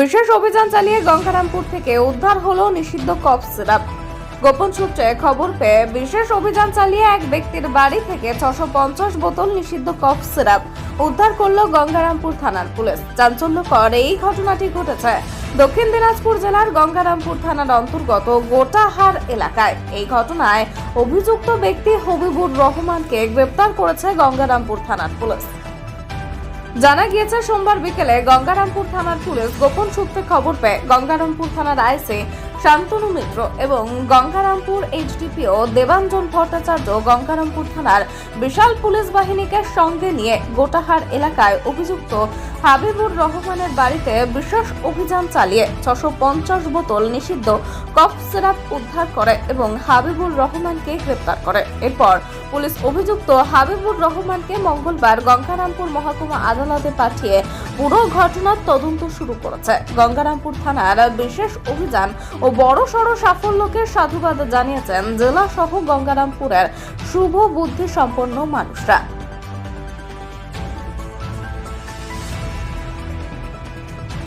বিশেষ অভিযান চালিয়ে গঙ্গারামপুর থেকে উদ্ধার হলো নিষিদ্ধ কফ সিরাপ গোপন সূত্রে খবর পেয়ে বিশেষ অভিযান চালিয়ে এক ব্যক্তির বাড়ি থেকে ছশো পঞ্চাশ বোতল নিষিদ্ধ কফ সিরাপ উদ্ধার করল গঙ্গারামপুর থানার পুলিশ। চাঞ্চল্যকর এই ঘটনাটি ঘটেছে দক্ষিণ দিনাজপুর জেলার গঙ্গারামপুর থানার অন্তর্গত গোটাহার এলাকায়। এই ঘটনায় অভিযুক্ত ব্যক্তি হবিবুর রহমানকে গ্রেপ্তার করেছে গঙ্গারামপুর থানার পুলিশ। জানা গিয়েছে সোমবার বিকেলে গঙ্গারামপুর থানার পুলিশ গোপন সূত্রে খবর পেয়ে গঙ্গারামপুর থানার আইসি শান্তনু মিত্র এবং গঙ্গারামপুর এইচডিপিও দেবাঞ্জন ভট্টাচার্য গঙ্গারামপুর থানার বিশাল পুলিশ বাহিনীকে সঙ্গে নিয়ে গোটাহার এলাকায় অভিযুক্ত হাবিবুর রহমানের বাড়িতে বিশেষ অভিযান চালিয়ে ছশো পঞ্চাশ বোতল নিষিদ্ধ কফ সিরাপ উদ্ধার করে এবং হাবিবুর রহমানকে গ্রেপ্তার করে। এরপর পুলিশ অভিযুক্ত হাবিবুর রহমানকে মঙ্গলবার গঙ্গারামপুর মহকুমা আদালতে পাঠিয়ে পুরো ঘটনার তদন্ত শুরু করেছে। গঙ্গারামপুর থানার বিশেষ অভিযান ও বড় সড় সাফল্যকে সাধুবাদ জানিয়েছেন জেলা সহ গঙ্গারামপুরের শুভ বুদ্ধি সম্পন্ন মানুষরা।